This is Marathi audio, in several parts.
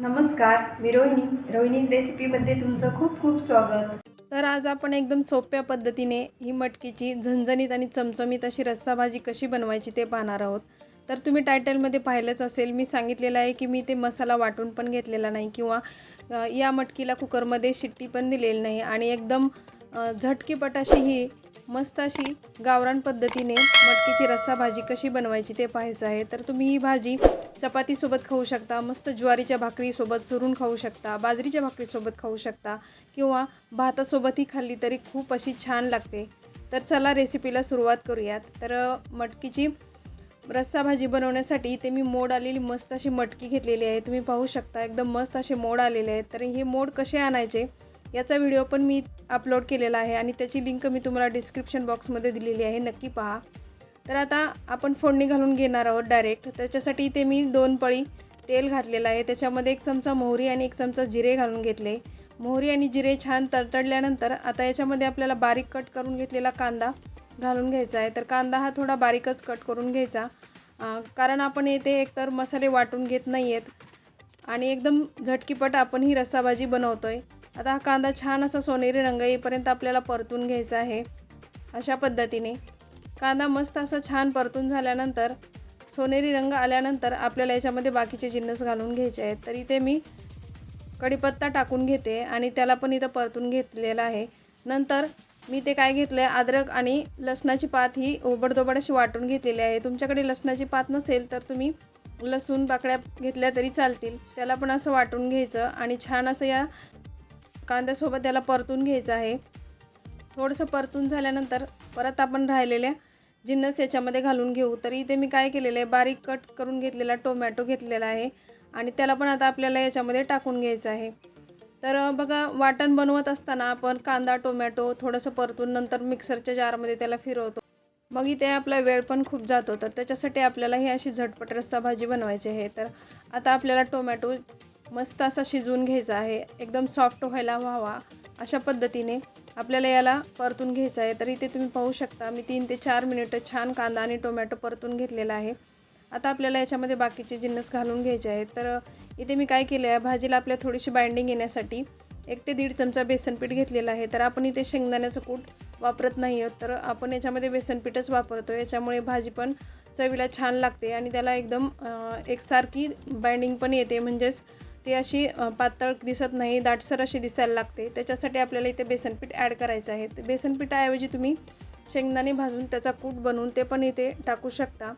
नमस्कार मी रोहिणी. रोहिणीज रेसिपीमध्ये तुमचं खूप खूप स्वागत. तर आज आपण एकदम सोप्या पद्धतीने ही मटकीची झणझणीत आणि चमचमीत अशी रस्सा भाजी कशी बनवायची ते पाहणार आहोत. तर तुम्ही टायटलमध्ये पाहिलंच असेल मी सांगितलेलं आहे की मी ते मसाला वाटून पण घेतलेला नाही किंवा या मटकीला कुकरमध्ये शिट्टी पण दिलेली नाही आणि एकदम झटकीपट अशी ही मस्त अशी गावरान पद्धतीने मटकीची रस्सा भाजी कशी बनवायची ते पाहायचं आहे. तर तुम्ही ही भाजी चपातीसोबत खाऊ शकता मस्त ज्वारीच्या भाकरीसोबत चुरून खाऊ शकता बाजरीच्या भाकरीसोबत खाऊ शकता किंवा भातासोबतही खाल्ली तरी खूप अशी छान लागते. तर चला रेसिपीला सुरुवात करूयात. तर मटकीची रस्सा भाजी बनवण्यासाठी इथे मी मोड आलेली मस्त अशी मटकी घेतलेली आहे. तुम्ही पाहू शकता एकदम मस्त असे मोड आलेले आहेत. तर हे मोड कसे आणायचे याचा व्हिडिओ पण मी अपलोड केलेला आहे आणि त्याची लिंक मी तुम्हाला डिस्क्रिप्शन बॉक्समध्ये दिलेली आहे नक्की पहा. तर आता आपण फोडणी घालून घेणार आहोत डायरेक्ट त्याच्यासाठी इथे मी दोन पळी तेल घातलेलं आहे. त्याच्यामध्ये एक चमचा मोहरी आणि एक चमचा जिरे घालून घेतले. मोहरी आणि जिरे छान तडतडल्यानंतर आता याच्यामध्ये आपल्याला बारीक कट करून घेतलेला कांदा घालून घ्यायचा आहे. तर कांदा हा थोडा बारीकच कट करून घ्यायचा. कारण आपण येथे एकतर मसाले वाटून घेत नाही आहेत आणि एकदम झटकीपट आपण ही रस्साभाजी बनवतो आहे आता हा कांदा छान असा सोनेरी रंग येईपर्यंत आपल्याला परतून घ्यायचा आहे. अशा पद्धतीने कांदा मस्त असा छान परतून झाल्यानंतर सोनेरी रंग आल्यानंतर आपल्याला याच्यामध्ये बाकीचे जिन्नस घालून घ्यायचे आहेत. तर इथे मी कढीपत्ता टाकून घेते आणि त्याला पण इथं परतून घेतलेला आहे. नंतर मी ते काय घेतलं आहे अद्रक आणि लसणाची पात ही ओबडधोबड अशी वाटून घेतलेली आहे. तुमच्याकडे लसणाची पात नसेल तर तुम्ही लसूण पाकळ्या घेतल्या तरी चालतील. त्याला पण असं वाटून घ्यायचं आणि छान असं या कांद्यासोबत त्याला परतून घ्यायचं आहे. थोडंसं परतून झाल्यानंतर परत आपण राहिलेल्या जिन्नस याच्यामध्ये घालून घेऊ. तर इथे मी काय केलेलं आहे? बारीक कट करून घेतलेला टोमॅटो घेतलेला आहे आणि त्याला पण आता आपल्याला याच्यामध्ये टाकून घ्यायचं आहे. तर बघा वाटण बनवत असताना आपण कांदा टोमॅटो थोडंसं परतून नंतर मिक्सरच्या जारमध्ये त्याला फिरवतो. मग इथे आपला वेळ पण खूप जातो. तर त्याच्यासाठी आपल्याला ही अशी झटपट रस्सा भाजी बनवायची आहे. तर आता आपल्याला टोमॅटो मस्त असा शिजवून घ्यायचा आहे. एकदम सॉफ्ट व्हायला व्हावा अशा पद्धतीने आपल्याला याला परतून घ्यायचं आहे. तर इथे तुम्ही पाहू शकता मी तीन ते चार मिनिटं छान कांदा आणि टोमॅटो परतून घेतलेला आहे. आता आपल्याला याच्यामध्ये बाकीचे जिन्नस घालून घ्यायचे आहेत. तर इथे मी काय केलं आहे भाजीला आपल्या थोडीशी बाइंडिंग येण्यासाठी एक ते दीड चमचा बेसनपीठ घेतलेला आहे. तर आपण इथे शेंगदाण्याचं कूट वापरत नाही आहोत. तर आपण याच्यामध्ये बेसनपीठच वापरतो याच्यामुळे भाजी पण चवीला छान लागते आणि त्याला एकदम एकसारखी बाइंडिंग पण येते. म्हणजेच ती अशी पातळ दिसत नाही दाटसर अशी दिसायला लागते. त्याच्यासाठी आपल्याला इथे बेसनपीठ ॲड करायचं आहे. ते बेसनपीठाऐवजी तुम्ही शेंगदाणे भाजून त्याचा कूट बनवून ते पण इथे टाकू शकता.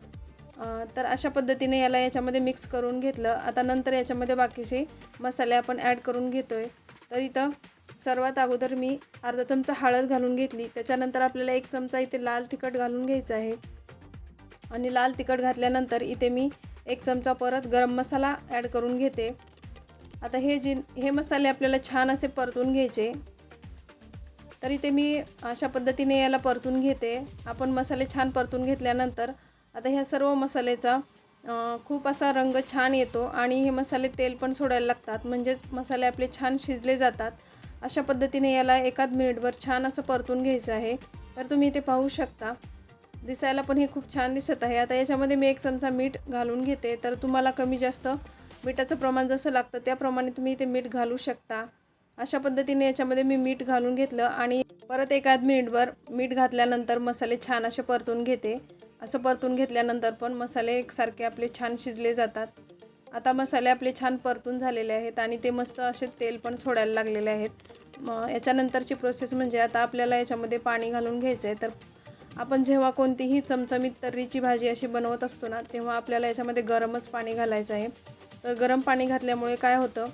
तर अशा पद्धतीने याला याच्यामध्ये मिक्स करून घेतलं. आता नंतर याच्यामध्ये बाकीचे मसाले आपण ॲड करून घेतो आहे तर इथं सर्वात अगोदर मी अर्धा चमचा हळद घालून घेतली. त्याच्यानंतर आपल्याला एक चमचा इथे लाल तिखट घालून घ्यायचं आहे. आणि लाल तिखट घातल्यानंतर इथे मी एक चमचा परत गरम मसाला ॲड करून घेते. आता हे जे हे मसाले आपल्याला छान असे परतून घ्यायचे. तर इथे मी अशा पद्धतीने याला परतून घेते. आपण मसाले छान परतून घेतल्यानंतर आता ह्या सर्व मसाल्याचा खूप असा रंग छान येतो आणि हे मसाले तेल पण सोडायला लागतात. म्हणजेच मसाले आपले छान शिजले जातात. अशा पद्धतीने याला एकाद मिनिटभर छान असं परतून घ्यायचं आहे. तर तुम्ही इथे पाहू शकता. दिसायला पण हे खूप छान दिसत आहे. आता याच्यामध्ये मी एक चमचा मीठ घालून घेते. तर तुम्हाला कमी जास्त मिठाचं प्रमाण जसं लागतं त्याप्रमाणे तुम्ही इथे मीठ घालू शकता. अशा पद्धतीने याच्यामध्ये मी मीठ घालून घेतलं आणि परत एकाद मिनिटभर मीठ घातल्यानंतर मसाले छान असे परतून घेते. असं परतून घेतल्यानंतर पण मसाले एकसारखे आपले छान शिजले जातात. आता मसाले आपले छान परतून झालेले आहेत आणि ते मस्त असे तेल पण सोडायला लागलेले आहेत. मग याच्यानंतरची प्रोसेस म्हणजे आता आपल्याला याच्यामध्ये पाणी घालून घ्यायचं आहे तर आपण जेव्हा कोणतीही चमचमीत तर्रीची भाजी अशी बनवत असतो ना तेव्हा आपल्याला याच्यामध्ये गरमच पाणी घालायचं आहे. तर गरम पाणी घातल्यामुळे काय होतं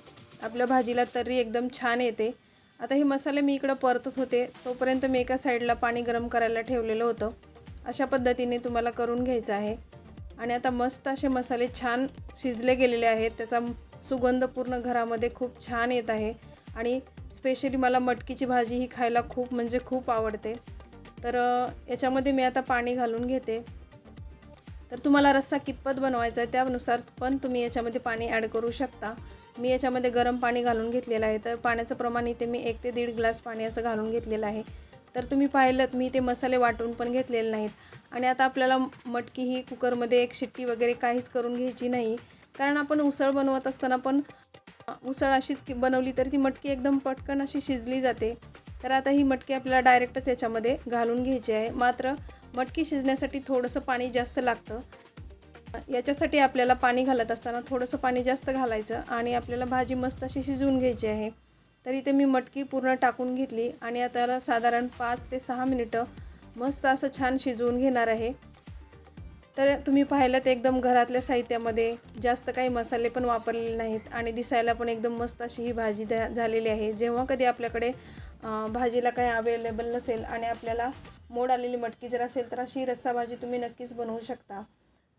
आपल्या भाजीला तर्री एकदम छान येते. आता हे मसाले मी इकडं परतत होते तोपर्यंत मी एका साईडला पाणी गरम करायला ठेवलेलं होतं. अशा पद्धतीने तुम्हाला करून घ्यायचं आहे. आणि आता मस्त असे मसाले छान शिजले गेलेले आहेत त्याचा सुगंध पूर्ण घरामध्ये खूप छान येत आहे. आणि स्पेशली मला मटकीची भाजी ही खायला खूप म्हणजे खूप आवडते. तर याच्यामध्ये मी आता पाणी घालून घेते. तर तुम्हाला रस्सा कितपत बनवायचा आहे त्यानुसार पण तुम्ही याच्यामध्ये पाणी ॲड करू शकता. मी याच्यामध्ये गरम पाणी घालून घेतलेलं आहे. तर पाण्याचं प्रमाण इथे मी एक ते दीड ग्लास पाणी असं घालून घेतलेलं आहे. तर तुम्ही पाहिलं मी ते मसाले वाटून पण घेतलेले नाहीत. आणि आता आपल्याला मटकी ही कुकरमध्ये एक शिट्टी वगैरे काहीच करून घ्यायची नाही. कारण आपण उसळ बनवत असताना पण उसळ अशीच की बनवली तर ती मटकी एकदम पटकन अशी शिजली जाते. तर आता ही मटकी आपल्याला डायरेक्टच याच्यामध्ये घालून घ्यायची आहे. मात्र मटकी शिजण्यासाठी थोडंसं पाणी जास्त लागतं. याच्यासाठी आपल्याला पाणी घालत असताना थोडंसं पाणी जास्त घालायचं आणि आपल्याला भाजी मस्त अशी शिजवून घ्यायची आहे. तर इथे मी मटकी पूर्ण टाकून घेतली आणि आता साधारण पाच ते सहा मिनिटं मस्त असं छान शिजवून घेणार आहे. तर तुम्ही पाहिलं तर एकदम घरातल्या साहित्यामध्ये जास्त काही मसाले पण वापरलेले नाहीत आणि दिसायला पण एकदम मस्त अशी ही भाजी द्या झालेली आहे. जेव्हा कधी आपल्याकडे भाजीला काही अवेलेबल नसेल आणि आपल्याला मोड आलेली मटकी जर असेल तर अशी रस्सा भाजी तुम्ही नक्कीच बनवू शकता.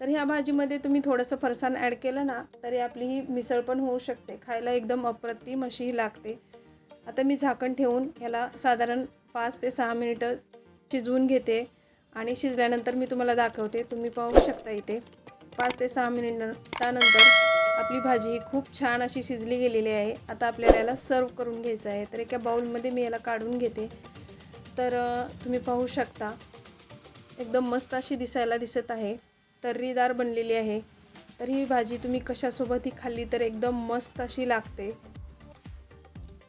तर ह्या भाजीमध्ये तुम्ही थोडंसं फरसाण ॲड केलं ना तरी आपली ही मिसळ पण होऊ शकते. खायला एकदम अप्रतिम अशी ही लागते. आता मी झाकण ठेवून ह्याला साधारण पाच ते सहा मिनिटं शिजवून घेते आणि शिजल्यानंतर मी तुम्हाला दाखवते. तुम्ही पाहू शकता इथे पाच ते सहा मिनिटानंतर आपली भाजी ही खूप छान अशी शिजली गेलेली आहे. आता आपल्याला याला सर्व करून घ्यायचं आहे. तर एका बाऊलमध्ये मी याला काढून घेते. तर तुम्ही पाहू शकता. एकदम मस्त अशी दिसायला दिसत आहे. तर्रीदार बनलेली आहे. तर ही भाजी तुम्ही कशासोबतही खाल्ली तर एकदम मस्त अशी लागते.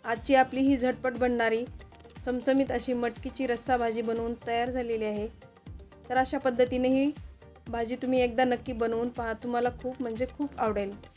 आजची आपली ही झटपट बनणारी चमचमीत अशी मटकीची रस्सा भाजी बनवून तयार झालेली आहे. तर अशा पद्धतीने ही भाजी तुम्ही एकदा नक्की बनवून पहा. तुम्हाला खूप म्हणजे खूप आवडेल.